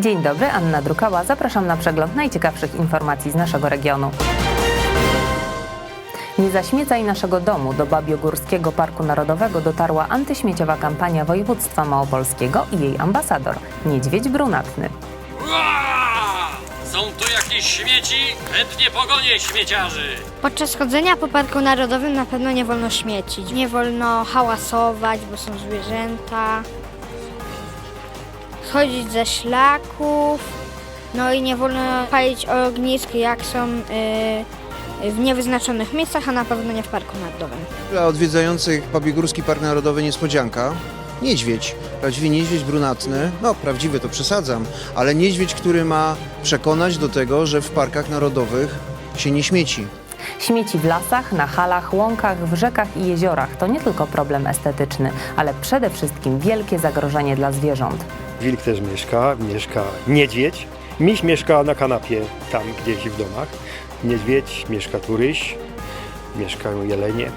Dzień dobry, Anna Drukała. Zapraszam na przegląd najciekawszych informacji z naszego regionu. Nie zaśmiecaj naszego domu. Do Babiogórskiego Parku Narodowego dotarła antyśmieciowa kampania województwa małopolskiego i jej ambasador, niedźwiedź brunatny. Ua! Są tu jakieś śmieci? Chętnie pogonię śmieciarzy. Podczas chodzenia po Parku Narodowym na pewno nie wolno śmiecić. Nie wolno hałasować, bo są zwierzęta. Schodzić ze szlaków. No i nie wolno palić ognisk, jak są y, w niewyznaczonych miejscach, a na pewno nie w Parku Narodowym. Dla odwiedzających Babiegórski Park Narodowy niespodzianka. Niedźwiedź, prawdziwy niedźwiedź brunatny, no prawdziwy to przesadzam, ale niedźwiedź, który ma przekonać do tego, że w parkach narodowych się nie śmieci. Śmieci w lasach, na halach, łąkach, w rzekach i jeziorach to nie tylko problem estetyczny, ale przede wszystkim wielkie zagrożenie dla zwierząt. Wilk też mieszka, mieszka niedźwiedź. Miś mieszka na kanapie, tam gdzieś w domach. Niedźwiedź, mieszka turyś, mieszkają jelenie,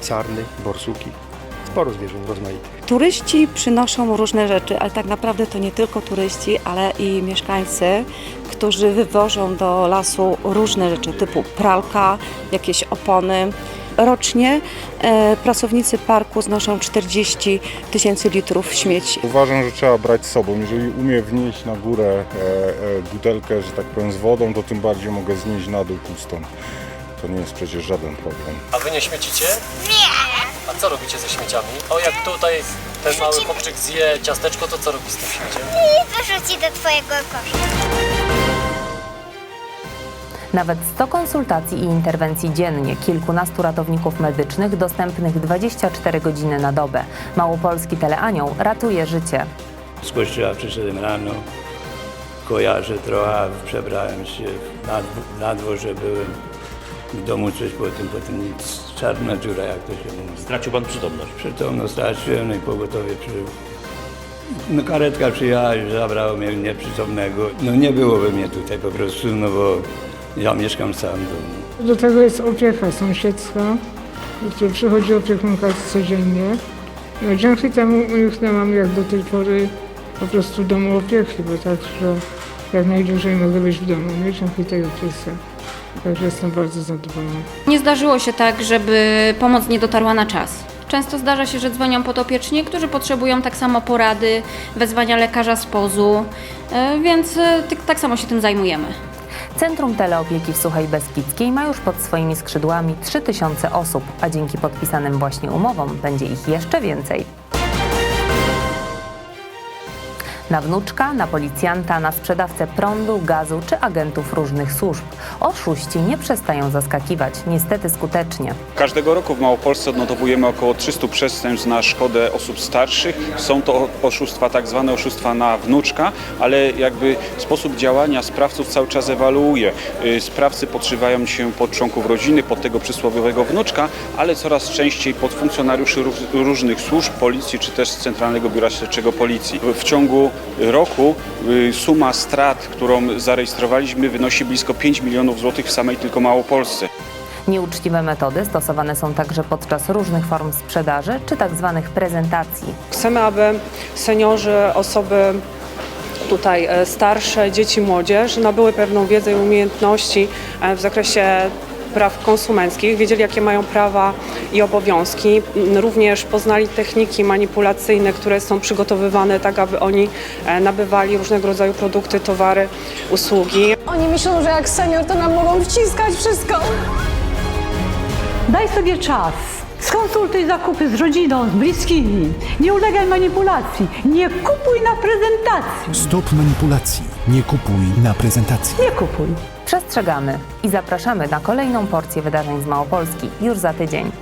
sarny, borsuki. Sporo zwierząt rozmaitych. Turyści przynoszą różne rzeczy, ale tak naprawdę to nie tylko turyści, ale i mieszkańcy, którzy wywożą do lasu różne rzeczy typu pralka, jakieś opony. Rocznie e, pracownicy parku znoszą 40 tysięcy litrów śmieci. Uważam, że trzeba brać z sobą. Jeżeli umiem wnieść na górę e, e, butelkę, że tak powiem, z wodą, to tym bardziej mogę znieść na dół pustą. To nie jest przecież żaden problem. A wy nie śmiecicie? Nie. A co robicie ze śmieciami? O, jak tutaj ten mały chłopczyk zje ciasteczko, to co robi z tym śmieciem? wyrzuci do twojego kosza. Nawet 100 konsultacji i interwencji dziennie, kilkunastu ratowników medycznych dostępnych 24 godziny na dobę. Małopolski Teleanioł ratuje życie. Z kościoła przyszedłem rano, kojarzę trochę, przebrałem się, na, na dworze byłem, w domu coś potem, potem nic, czarna dziura, jak to się mówi. Stracił pan przytomność. Przytomno straciłem, no i pogotowie przy... No karetka przyjechała i zabrała mnie nieprzytomnego. No nie byłoby mnie tutaj po prostu, no bo ja mieszkam sam w domu. Do tego jest opieka sąsiedzka, gdzie przychodzi opiekunka codziennie. No dzięki temu uniknęłam jak do tej pory po prostu domu opieki, bo tak, że jak najdłużej mogę być w domu, nie dzięki tej opiece. Także jestem bardzo zadowolona. Nie zdarzyło się tak, żeby pomoc nie dotarła na czas. Często zdarza się, że dzwonią podopieczni, którzy potrzebują tak samo porady, wezwania lekarza z pozu, e, więc e, ty- tak samo się tym zajmujemy. Centrum Teleopieki w Suchej Beskidzkiej ma już pod swoimi skrzydłami 3000 osób, a dzięki podpisanym właśnie umowom będzie ich jeszcze więcej. Na wnuczka, na policjanta, na sprzedawcę prądu, gazu czy agentów różnych służb. Oszuści nie przestają zaskakiwać, niestety skutecznie. Każdego roku w Małopolsce odnotowujemy około 300 przestępstw na szkodę osób starszych. Są to oszustwa, tak zwane oszustwa na wnuczka, ale jakby sposób działania sprawców cały czas ewoluuje. Y, Sprawcy podszywają się pod członków rodziny, pod tego przysłowiowego wnuczka, ale coraz częściej pod funkcjonariuszy ró- różnych służb, policji czy też Centralnego Biura Śledczego Policji. W ciągu roku y, suma strat, którą zarejestrowaliśmy wynosi blisko 5 milionów złotych w samej tylko Małopolsce. Nieuczciwe metody stosowane są także podczas różnych form sprzedaży czy tak zwanych prezentacji. Chcemy, aby seniorzy, osoby tutaj e, starsze, dzieci, młodzież nabyły pewną wiedzę i umiejętności e, w zakresie praw konsumenckich, wiedzieli jakie mają prawa i obowiązki, również poznali techniki manipulacyjne, które są przygotowywane tak, aby oni e, nabywali różnego rodzaju produkty, towary, usługi. Oni myślą, że jak senior to nam mogą wciskać wszystko. Daj sobie czas. Skonsultuj zakupy z rodziną, z bliskimi. Nie ulegaj manipulacji. Nie kupuj na prezentacji. Stop manipulacji. Nie kupuj na prezentacji. Nie kupuj. Przestrzegamy i zapraszamy na kolejną porcję wydarzeń z Małopolski już za tydzień.